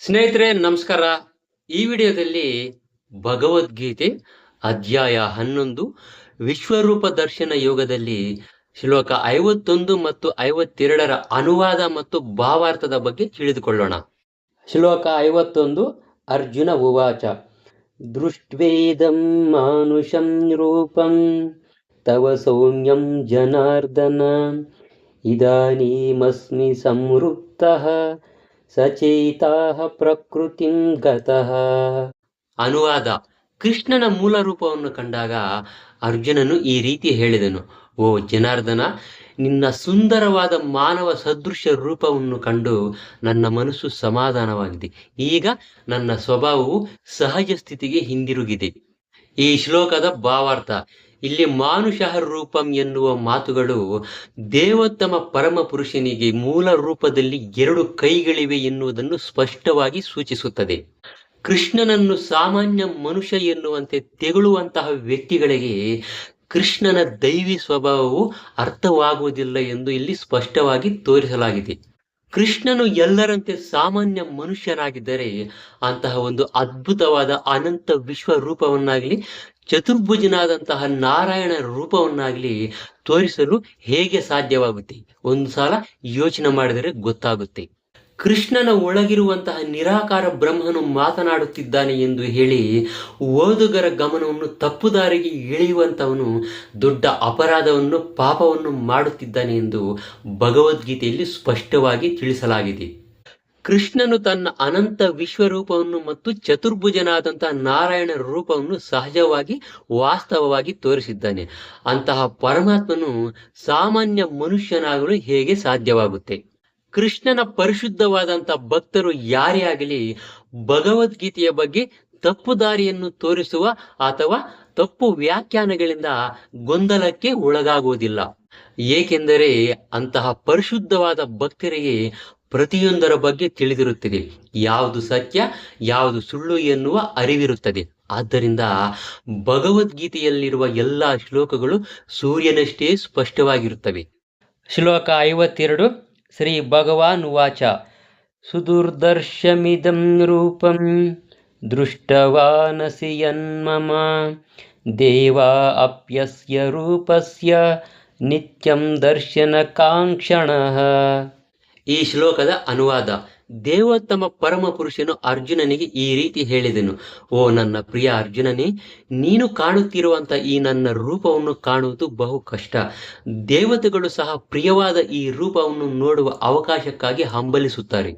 ಸ್ನೇಹಿತರೆ, ನಮಸ್ಕಾರ. ಈ ವಿಡಿಯೋದಲ್ಲಿ ಭಗವದ್ಗೀತೆ ಅಧ್ಯಾಯ ಹನ್ನೊಂದು, ವಿಶ್ವರೂಪ ದರ್ಶನ ಯೋಗದಲ್ಲಿ ಶ್ಲೋಕ ಐವತ್ತೊಂದು ಮತ್ತು ಐವತ್ತೆರಡರ ಅನುವಾದ ಮತ್ತು ಭಾವಾರ್ಥದ ಬಗ್ಗೆ ತಿಳಿದುಕೊಳ್ಳೋಣ. ಶ್ಲೋಕ ಐವತ್ತೊಂದು, ಅರ್ಜುನ ಉವಾಚ. ದೃಷ್ಟ್ವೇದಂ ಮಾನುಷಂ ರೂಪಂ, ತವ ಸೌಮ್ಯಂ ಜನಾರ್ದನ. ಇದಾನೀಮಸ್ಮಿ ಸಂವೃತ್ತಃ ಸಚೇತಾಹ ಪ್ರಕೃತಿ ಗತಃ. ಅನುವಾದ. ಕೃಷ್ಣನ ಮೂಲ ರೂಪವನ್ನು ಕಂಡಾಗ ಅರ್ಜುನನು ಈ ರೀತಿ ಹೇಳಿದನು, ಓ ಜನಾರ್ದನ, ನಿನ್ನ ಸುಂದರವಾದ ಮಾನವ ಸದೃಶ ರೂಪವನ್ನು ಕಂಡು ನನ್ನ ಮನಸ್ಸು ಸಮಾಧಾನವಾಗಿದೆ. ಈಗ ನನ್ನ ಸ್ವಭಾವವು ಸಹಜ ಸ್ಥಿತಿಗೆ ಹಿಂದಿರುಗಿದೆ. ಈ ಶ್ಲೋಕದ ಭಾವಾರ್ಥ ಇಲ್ಲಿ ಮಾನುಷಃ ರೂಪಂ ಎನ್ನುವ ಮಾತುಗಳು ದೇವೋತ್ತಮ ಪರಮ ಪುರುಷನಿಗೆ ಮೂಲ ರೂಪದಲ್ಲಿ ಎರಡು ಕೈಗಳಿವೆ ಎನ್ನುವುದನ್ನು ಸ್ಪಷ್ಟವಾಗಿ ಸೂಚಿಸುತ್ತದೆ. ಕೃಷ್ಣನನ್ನು ಸಾಮಾನ್ಯ ಮನುಷ್ಯ ಎನ್ನುವಂತೆ ತೆಗಳುವಂತಹ ವ್ಯಕ್ತಿಗಳಿಗೆ ಕೃಷ್ಣನ ದೈವಿ ಸ್ವಭಾವವು ಅರ್ಥವಾಗುವುದಿಲ್ಲ ಎಂದು ಇಲ್ಲಿ ಸ್ಪಷ್ಟವಾಗಿ ತೋರಿಸಲಾಗಿದೆ. ಕೃಷ್ಣನು ಎಲ್ಲರಂತೆ ಸಾಮಾನ್ಯ ಮನುಷ್ಯನಾಗಿದ್ದರೆ ಅಂತಹ ಒಂದು ಅದ್ಭುತವಾದ ಅನಂತ ವಿಶ್ವ ರೂಪವನ್ನಾಗಲಿ ಚತುರ್ಭುಜನಾದಂತಹ ನಾರಾಯಣ ರೂಪವನ್ನಾಗಲಿ ತೋರಿಸಲು ಹೇಗೆ ಸಾಧ್ಯವಾಗುತ್ತೆ? ಒಂದು ಸಲ ಯೋಚನೆ ಮಾಡಿದರೆ ಗೊತ್ತಾಗುತ್ತೆ. ಕೃಷ್ಣನ ಒಳಗಿರುವಂತಹ ನಿರಾಕಾರ ಬ್ರಹ್ಮನು ಮಾತನಾಡುತ್ತಿದ್ದಾನೆ ಎಂದು ಹೇಳಿ ಓದುಗರ ಗಮನವನ್ನು ತಪ್ಪುದಾರಿಗೆ ಎಳೆಯುವಂತವನು ದೊಡ್ಡ ಅಪರಾಧವನ್ನು ಪಾಪವನ್ನು ಮಾಡುತ್ತಿದ್ದಾನೆ ಎಂದು ಭಗವದ್ಗೀತೆಯಲ್ಲಿ ಸ್ಪಷ್ಟವಾಗಿ ತಿಳಿಸಲಾಗಿದೆ. ಕೃಷ್ಣನು ತನ್ನ ಅನಂತ ವಿಶ್ವರೂಪವನ್ನು ಮತ್ತು ಚತುರ್ಭುಜನಾದಂತಹ ನಾರಾಯಣ ರೂಪವನ್ನು ಸಹಜವಾಗಿ, ವಾಸ್ತವವಾಗಿ ತೋರಿಸಿದ್ದಾನೆ. ಅಂತಹ ಪರಮಾತ್ಮನು ಸಾಮಾನ್ಯ ಮನುಷ್ಯನಾಗಲು ಹೇಗೆ ಸಾಧ್ಯವಾಗುತ್ತೆ? ಕೃಷ್ಣನ ಪರಿಶುದ್ಧವಾದಂತಹ ಭಕ್ತರು ಯಾರೇ ಆಗಲಿ, ಭಗವದ್ಗೀತೆಯ ಬಗ್ಗೆ ತಪ್ಪು ದಾರಿಯನ್ನು ತೋರಿಸುವ ಅಥವಾ ತಪ್ಪು ವ್ಯಾಖ್ಯಾನಗಳಿಂದ ಗೊಂದಲಕ್ಕೆ ಒಳಗಾಗುವುದಿಲ್ಲ. ಏಕೆಂದರೆ ಅಂತಹ ಪರಿಶುದ್ಧವಾದ ಭಕ್ತರಿಗೆ ಪ್ರತಿಯೊಂದರ ಬಗ್ಗೆ ತಿಳಿದಿರುತ್ತದೆ. ಯಾವುದು ಸತ್ಯ, ಯಾವುದು ಸುಳ್ಳು ಎನ್ನುವ ಅರಿವಿರುತ್ತದೆ. ಆದ್ದರಿಂದ ಭಗವದ್ಗೀತೆಯಲ್ಲಿರುವ ಎಲ್ಲ ಶ್ಲೋಕಗಳು ಸೂರ್ಯನಷ್ಟೇ ಸ್ಪಷ್ಟವಾಗಿರುತ್ತವೆ. ಶ್ಲೋಕ ಐವತ್ತೆರಡು, ಶ್ರೀ ಭಗವಾನ್ ವಾಚ. ಸುದುರ್ದರ್ಶಮಿದಂ ರೂಪಂ ದೃಷ್ಟವಾನಸಿ ಯನ್ಮಮ ದೇವಾ ಅಪ್ಯಸ್ಯ ರೂಪಸ್ಯ ನಿತ್ಯಂ ದರ್ಶನ ಕಾಂಕ್ಷಣಃ ಈ ಶ್ಲೋಕದ ಅನುವಾದ. ದೇವೋತ್ತಮ ಪರಮ ಪುರುಷನು ಅರ್ಜುನನಿಗೆ ಈ ರೀತಿ ಹೇಳಿದನು, ಓ ನನ್ನ ಪ್ರಿಯ ಅರ್ಜುನನೇ, ನೀನು ಕಾಣುತ್ತಿರುವಂತ ಈ ನನ್ನ ರೂಪವನ್ನು ಕಾಣುವುದು ಬಹು ಕಷ್ಟ. ದೇವತೆಗಳು ಸಹ ಪ್ರಿಯವಾದ ಈ ರೂಪವನ್ನು ನೋಡುವ ಅವಕಾಶಕ್ಕಾಗಿ ಹಂಬಲಿಸುತ್ತಾರೆ.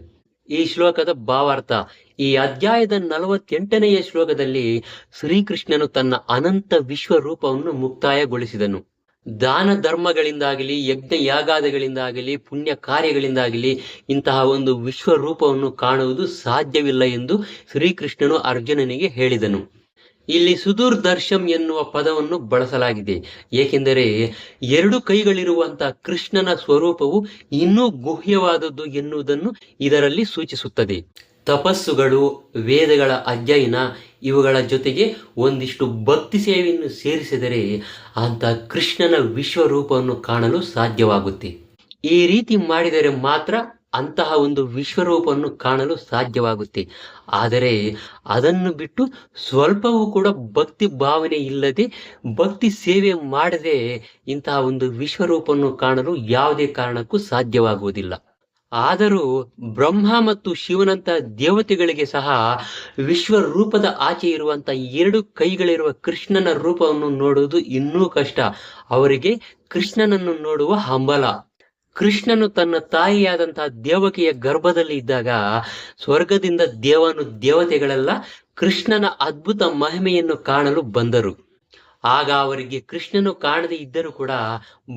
ಈ ಶ್ಲೋಕದ ಭಾವಾರ್ಥ. ಈ ಅಧ್ಯಾಯದ ನಲವತ್ತೆಂಟನೆಯ ಶ್ಲೋಕದಲ್ಲಿ ಶ್ರೀಕೃಷ್ಣನು ತನ್ನ ಅನಂತ ವಿಶ್ವ ರೂಪವನ್ನು ಮುಕ್ತಾಯಗೊಳಿಸಿದನು. ದಾನ ಧರ್ಮಗಳಿಂದಾಗಲಿ, ಯಜ್ಞ ಯಾಗಾದಗಳಿಂದಾಗಲಿ, ಪುಣ್ಯ ಕಾರ್ಯಗಳಿಂದಾಗಲಿ ಇಂತಹ ಒಂದು ವಿಶ್ವರೂಪವನ್ನು ಕಾಣುವುದು ಸಾಧ್ಯವಿಲ್ಲ ಎಂದು ಶ್ರೀಕೃಷ್ಣನು ಅರ್ಜುನನಿಗೆ ಹೇಳಿದನು. ಇಲ್ಲಿ ಸುದೂರ್ದರ್ಶಂ ಎನ್ನುವ ಪದವನ್ನು ಬಳಸಲಾಗಿದೆ. ಏಕೆಂದರೆ ಎರಡು ಕೈಗಳಿರುವಂತಹ ಕೃಷ್ಣನ ಸ್ವರೂಪವು ಇನ್ನೂ ಗುಹ್ಯವಾದದ್ದು ಎನ್ನುವುದನ್ನು ಇದರಲ್ಲಿ ಸೂಚಿಸುತ್ತದೆ. ತಪಸ್ಸುಗಳು, ವೇದಗಳ ಅಧ್ಯಯನ ಇವುಗಳ ಜೊತೆಗೆ ಒಂದಿಷ್ಟು ಭಕ್ತಿ ಸೇವೆಯನ್ನು ಸೇರಿಸಿದರೆ ಅಂತ ಕೃಷ್ಣನ ವಿಶ್ವರೂಪವನ್ನು ಕಾಣಲು ಸಾಧ್ಯವಾಗುತ್ತೆ. ಈ ರೀತಿ ಮಾಡಿದರೆ ಮಾತ್ರ ಅಂತಹ ಒಂದು ವಿಶ್ವರೂಪವನ್ನು ಕಾಣಲು ಸಾಧ್ಯವಾಗುತ್ತೆ. ಆದರೆ ಅದನ್ನು ಬಿಟ್ಟು ಸ್ವಲ್ಪವೂ ಕೂಡ ಭಕ್ತಿ ಭಾವನೆ ಇಲ್ಲದೆ ಭಕ್ತಿ ಸೇವೆ ಮಾಡದೆ ಇಂತಹ ಒಂದು ವಿಶ್ವರೂಪವನ್ನು ಕಾಣಲು ಯಾವುದೇ ಕಾರಣಕ್ಕೂ ಸಾಧ್ಯವಾಗುವುದಿಲ್ಲ. ಆದರೂ ಬ್ರಹ್ಮ ಮತ್ತು ಶಿವನಂತ ದೇವತೆಗಳಿಗೆ ಸಹ ವಿಶ್ವ ರೂಪದ ಆಚೆ ಇರುವಂತ ಎರಡು ಕೈಗಳಿರುವ ಕೃಷ್ಣನ ರೂಪವನ್ನು ನೋಡುವುದು ಇನ್ನೂ ಕಷ್ಟ. ಅವರಿಗೆ ಕೃಷ್ಣನನ್ನು ನೋಡುವ ಹಂಬಲ. ಕೃಷ್ಣನು ತನ್ನ ತಾಯಿಯಾದಂತಹ ದೇವಕಿಯ ಗರ್ಭದಲ್ಲಿ ಇದ್ದಾಗ ಸ್ವರ್ಗದಿಂದ ದೇವನು ದೇವತೆಗಳೆಲ್ಲ, ಕೃಷ್ಣನ ಅದ್ಭುತ ಮಹಿಮೆಯನ್ನು ಕಾಣಲು ಬಂದರು. ಆಗ ಅವರಿಗೆ ಕೃಷ್ಣನು ಕಾಣದೇ ಇದ್ದರೂ ಕೂಡ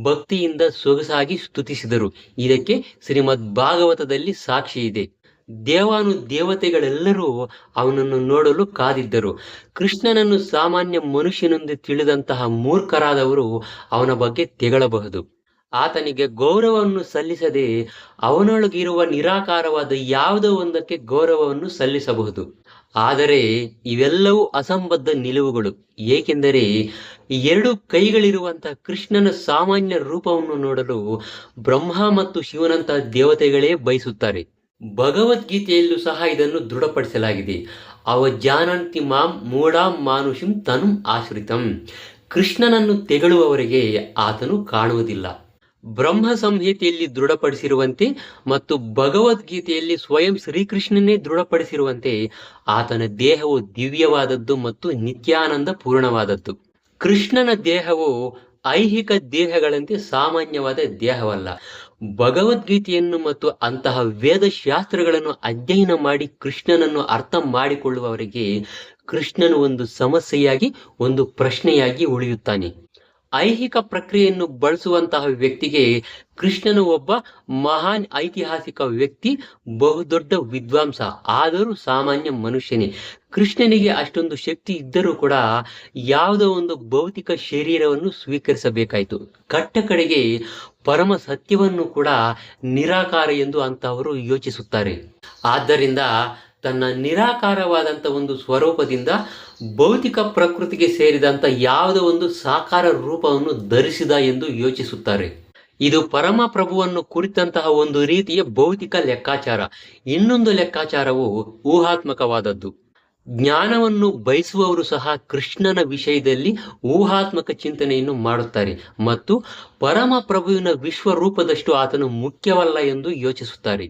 ಭಕ್ತಿಯಿಂದ ಸೊಗಸಾಗಿ ಸ್ತುತಿಸಿದರು. ಇದಕ್ಕೆ ಶ್ರೀಮದ್ ಭಾಗವತದಲ್ಲಿ ಸಾಕ್ಷಿ ಇದೆ. ದೇವಾನು ದೇವತೆಗಳೆಲ್ಲರೂ ಅವನನ್ನು ನೋಡಲು ಕಾದಿದ್ದರು. ಕೃಷ್ಣನನ್ನು ಸಾಮಾನ್ಯ ಮನುಷ್ಯನೆಂದು ತಿಳಿದಂತಹ ಮೂರ್ಖರಾದವರು ಅವನ ಬಗ್ಗೆ ತೆಗಳಬಹುದು. ಆತನಿಗೆ ಗೌರವವನ್ನು ಸಲ್ಲಿಸದೆ ಅವನೊಳಗಿರುವ ನಿರಾಕಾರವಾದ ಯಾವುದೋ ಒಂದಕ್ಕೆ ಗೌರವವನ್ನು ಸಲ್ಲಿಸಬಹುದು. ಆದರೆ ಇವೆಲ್ಲವೂ ಅಸಂಬದ್ಧ ನಿಲುವುಗಳು. ಏಕೆಂದರೆ ಎರಡು ಕೈಗಳಿರುವಂತಹ ಕೃಷ್ಣನ ಸಾಮಾನ್ಯ ರೂಪವನ್ನು ನೋಡಲು ಬ್ರಹ್ಮ ಮತ್ತು ಶಿವನಂತಹ ದೇವತೆಗಳೇ ಬಯಸುತ್ತಾರೆ. ಭಗವದ್ಗೀತೆಯಲ್ಲೂ ಸಹ ಇದನ್ನು ದೃಢಪಡಿಸಲಾಗಿದೆ. ಅವ ಜಾನಂತಿ ಮಾಂ ಮೂಢಾಂ ಮಾನುಷಿಂ ತನು ಆಶ್ರಿತಂ. ಕೃಷ್ಣನನ್ನು ತೆಗಳುವವರಿಗೆ ಆತನು ಕಾಣುವುದಿಲ್ಲ. ಬ್ರಹ್ಮ ಸಂಹಿತೆಯಲ್ಲಿ ದೃಢಪಡಿಸಿರುವಂತೆ ಮತ್ತು ಭಗವದ್ಗೀತೆಯಲ್ಲಿ ಸ್ವಯಂ ಶ್ರೀಕೃಷ್ಣನೇ ದೃಢಪಡಿಸಿರುವಂತೆ ಆತನ ದೇಹವು ದಿವ್ಯವಾದದ್ದು ಮತ್ತು ನಿತ್ಯಾನಂದ ಪೂರ್ಣವಾದದ್ದು. ಕೃಷ್ಣನ ದೇಹವು ಐಹಿಕ ದೇಹಗಳಂತೆ ಸಾಮಾನ್ಯವಾದ ದೇಹವಲ್ಲ. ಭಗವದ್ಗೀತೆಯನ್ನು ಮತ್ತು ಅಂತಹ ವೇದ ಶಾಸ್ತ್ರಗಳನ್ನು ಅಧ್ಯಯನ ಮಾಡಿ ಕೃಷ್ಣನನ್ನು ಅರ್ಥ ಮಾಡಿಕೊಳ್ಳುವವರಿಗೆ ಕೃಷ್ಣನು ಒಂದು ಸಮಸ್ಯೆಯಾಗಿ, ಒಂದು ಪ್ರಶ್ನೆಯಾಗಿ ಉಳಿಯುತ್ತಾನೆ. ಐಹಿಕ ಪ್ರಕ್ರಿಯೆಯನ್ನು ಬಳಸುವಂತಹ ವ್ಯಕ್ತಿಗೆ ಕೃಷ್ಣನು ಒಬ್ಬ ಮಹಾನ್ ಐತಿಹಾಸಿಕ ವ್ಯಕ್ತಿ, ಬಹುದೊಡ್ಡ ವಿದ್ವಾಂಸ, ಆದರೂ ಸಾಮಾನ್ಯ ಮನುಷ್ಯನೇ. ಕೃಷ್ಣನಿಗೆ ಅಷ್ಟೊಂದು ಶಕ್ತಿ ಇದ್ದರೂ ಕೂಡ ಯಾವುದೋ ಒಂದು ಭೌತಿಕ ಶರೀರವನ್ನು ಸ್ವೀಕರಿಸಬೇಕಾಯಿತು. ಕಟ್ಟ ಕಡೆಗೆ ಪರಮ ಸತ್ಯವನ್ನು ಕೂಡ ನಿರಾಕಾರ ಎಂದು ಅಂತವರು ಯೋಚಿಸುತ್ತಾರೆ. ಆದ್ದರಿಂದ ತನ್ನ ನಿರಾಕಾರವಾದಂಥ ಒಂದು ಸ್ವರೂಪದಿಂದ ಭೌತಿಕ ಪ್ರಕೃತಿಗೆ ಸೇರಿದಂಥ ಯಾವುದೋ ಒಂದು ಸಾಕಾರ ರೂಪವನ್ನು ಧರಿಸಿದ ಎಂದು ಯೋಚಿಸುತ್ತಾರೆ. ಇದು ಪರಮ ಪ್ರಭುವನ್ನು ಕುರಿತಂತಹ ಒಂದು ರೀತಿಯ ಭೌತಿಕ ಲೆಕ್ಕಾಚಾರ. ಇನ್ನೊಂದು ಲೆಕ್ಕಾಚಾರವು ಊಹಾತ್ಮಕವಾದದ್ದು. ಜ್ಞಾನವನ್ನು ಬಯಸುವವರು ಸಹ ಕೃಷ್ಣನ ವಿಷಯದಲ್ಲಿ ಊಹಾತ್ಮಕ ಚಿಂತನೆಯನ್ನು ಮಾಡುತ್ತಾರೆ ಮತ್ತು ಪರಮ ಪ್ರಭುವಿನ ವಿಶ್ವರೂಪದಷ್ಟು ಆತನು ಮುಖ್ಯವಲ್ಲ ಎಂದು ಯೋಚಿಸುತ್ತಾರೆ.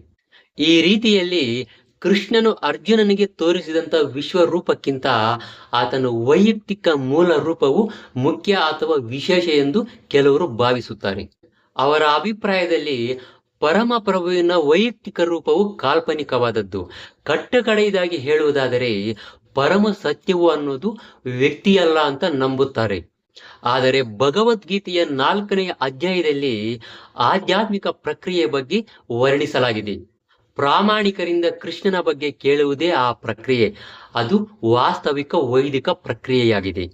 ಈ ರೀತಿಯಲ್ಲಿ ಕೃಷ್ಣನು ಅರ್ಜುನನಿಗೆ ತೋರಿಸಿದಂಥ ವಿಶ್ವರೂಪಕ್ಕಿಂತ ಆತನ ವೈಯಕ್ತಿಕ ಮೂಲ ರೂಪವು ಮುಖ್ಯ ಅಥವಾ ವಿಶೇಷ ಎಂದು ಕೆಲವರು ಭಾವಿಸುತ್ತಾರೆ. ಅವರ ಅಭಿಪ್ರಾಯದಲ್ಲಿ ಪರಮಪ್ರಭುವಿನ ವೈಯಕ್ತಿಕ ರೂಪವು ಕಾಲ್ಪನಿಕವಾದದ್ದು. ಕಟ್ಟಕಡೆಯದಾಗಿ ಹೇಳುವುದಾದರೆ ಪರಮ ಸತ್ಯವು ಅನ್ನೋದು ವ್ಯಕ್ತಿಯಲ್ಲ ಅಂತ ನಂಬುತ್ತಾರೆ. ಆದರೆ ಭಗವದ್ಗೀತೆಯ ನಾಲ್ಕನೆಯ ಅಧ್ಯಾಯದಲ್ಲಿ ಆಧ್ಯಾತ್ಮಿಕ ಪ್ರಕ್ರಿಯೆ ಬಗ್ಗೆ ವರ್ಣಿಸಲಾಗಿದೆ. ಪ್ರಾಮಾಣಿಕರಿಂದ ಕೃಷ್ಣನ ಬಗ್ಗೆ ಕೇಳುವುದೇ ಆ ಪ್ರಕ್ರಿಯೆ. ಅದು ವಾಸ್ತವಿಕ ವೈದಿಕ ಪ್ರಕ್ರಿಯೆಯಾಗಿದೆ.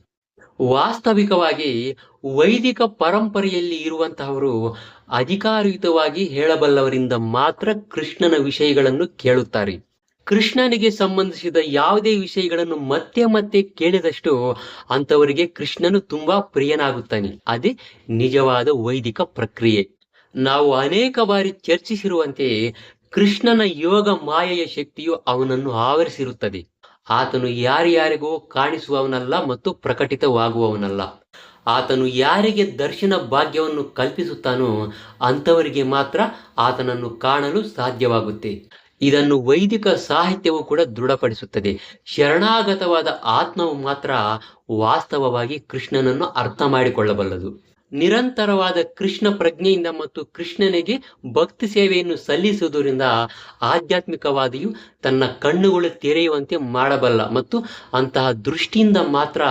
ವಾಸ್ತವಿಕವಾಗಿ ವೈದಿಕ ಪರಂಪರೆಯಲ್ಲಿ ಇರುವಂತಹವರು ಅಧಿಕಾರಯುತವಾಗಿ ಹೇಳಬಲ್ಲವರಿಂದ ಮಾತ್ರ ಕೃಷ್ಣನ ವಿಷಯಗಳನ್ನು ಕೇಳುತ್ತಾರೆ. ಕೃಷ್ಣನಿಗೆ ಸಂಬಂಧಿಸಿದ ಯಾವುದೇ ವಿಷಯಗಳನ್ನು ಮತ್ತೆ ಮತ್ತೆ ಕೇಳಿದಷ್ಟು ಅಂತವರಿಗೆ ಕೃಷ್ಣನು ತುಂಬಾ ಪ್ರಿಯನಾಗುತ್ತಾನೆ. ಅದೇ ನಿಜವಾದ ವೈದಿಕ ಪ್ರಕ್ರಿಯೆ. ನಾವು ಅನೇಕ ಬಾರಿ ಚರ್ಚಿಸಿರುವಂತೆ ಕೃಷ್ಣನ ಯೋಗ ಮಾಯೆಯ ಶಕ್ತಿಯು ಅವನನ್ನು ಆವರಿಸಿರುತ್ತದೆ. ಆತನು ಯಾರ್ಯಾರಿಗೋ ಕಾಣಿಸುವವನಲ್ಲ ಮತ್ತು ಪ್ರಕಟಿತವಾಗುವವನಲ್ಲ. ಆತನು ಯಾರಿಗೆ ದರ್ಶನ ಭಾಗ್ಯವನ್ನು ಕಲ್ಪಿಸುತ್ತಾನೋ ಅಂಥವರಿಗೆ ಮಾತ್ರ ಆತನನ್ನು ಕಾಣಲು ಸಾಧ್ಯವಾಗುತ್ತೆ. ಇದನ್ನು ವೈದಿಕ ಸಾಹಿತ್ಯವು ಕೂಡ ದೃಢಪಡಿಸುತ್ತದೆ. ಶರಣಾಗತವಾದ ಆತ್ಮವು ಮಾತ್ರ ವಾಸ್ತವವಾಗಿ ಕೃಷ್ಣನನ್ನು ಅರ್ಥ ಮಾಡಿಕೊಳ್ಳಬಲ್ಲದು. ನಿರಂತರವಾದ ಕೃಷ್ಣ ಪ್ರಜ್ಞೆಯಿಂದ ಮತ್ತು ಕೃಷ್ಣನಿಗೆ ಭಕ್ತಿ ಸೇವೆಯನ್ನು ಸಲ್ಲಿಸುವುದರಿಂದ ಆಧ್ಯಾತ್ಮಿಕವಾದಿಯು ತನ್ನ ಕಣ್ಣುಗಳು ತೆರೆಯುವಂತೆ ಮಾಡಬಲ್ಲ ಮತ್ತು ಅಂತಹ ದೃಷ್ಟಿಯಿಂದ ಮಾತ್ರ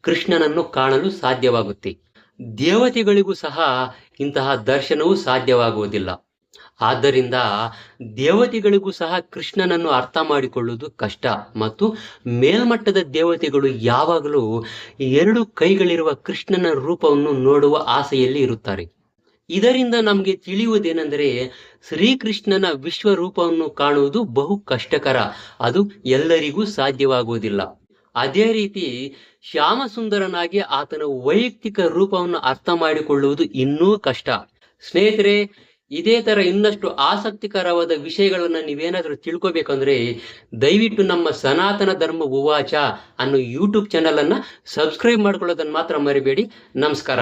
ಕೃಷ್ಣನನ್ನು ಕಾಣಲು ಸಾಧ್ಯವಾಗುತ್ತೆ. ದೇವತೆಗಳಿಗೂ ಸಹ ಇಂತಹ ದರ್ಶನವು ಸಾಧ್ಯವಾಗುವುದಿಲ್ಲ. ಆದ್ದರಿಂದ ದೇವತೆಗಳಿಗೂ ಸಹ ಕೃಷ್ಣನನ್ನು ಅರ್ಥ ಮಾಡಿಕೊಳ್ಳುವುದು ಕಷ್ಟ ಮತ್ತು ಮೇಲ್ಮಟ್ಟದ ದೇವತೆಗಳು ಯಾವಾಗಲೂ ಎರಡು ಕೈಗಳಿರುವ ಕೃಷ್ಣನ ರೂಪವನ್ನು ನೋಡುವ ಆಸೆಯಲ್ಲಿ ಇರುತ್ತಾರೆ. ಇದರಿಂದ ನಮಗೆ ತಿಳಿಯುವುದೇನೆಂದರೆ ಶ್ರೀಕೃಷ್ಣನ ವಿಶ್ವರೂಪವನ್ನು ಕಾಣುವುದು ಬಹು ಕಷ್ಟಕರ, ಅದು ಎಲ್ಲರಿಗೂ ಸಾಧ್ಯವಾಗುವುದಿಲ್ಲ. ಅದೇ ರೀತಿ ಶ್ಯಾಮಸುಂದರನಾಗಿ ಆತನ ವೈಯಕ್ತಿಕ ರೂಪವನ್ನು ಅರ್ಥ ಮಾಡಿಕೊಳ್ಳುವುದು ಇನ್ನೂ ಕಷ್ಟ. ಸ್ನೇಹಿತರೆ ಇದೇ ತರ ಇನ್ನಷ್ಟು ಆಸಕ್ತಿಕರವಾದ ವಿಷಯಗಳನ್ನ ನೀವೇನಾದ್ರೂ ತಿಳ್ಕೊಬೇಕಂದ್ರೆ ದಯವಿಟ್ಟು ನಮ್ಮ ಸನಾತನ ಧರ್ಮ ಉವಾಚ ಅನ್ನೋ ಯೂಟ್ಯೂಬ್ ಚಾನಲ್ ಅನ್ನ ಸಬ್ಸ್ಕ್ರೈಬ್ ಮಾಡ್ಕೊಳ್ಳೋದನ್ನ ಮಾತ್ರ ಮರಿಬೇಡಿ. ನಮಸ್ಕಾರ.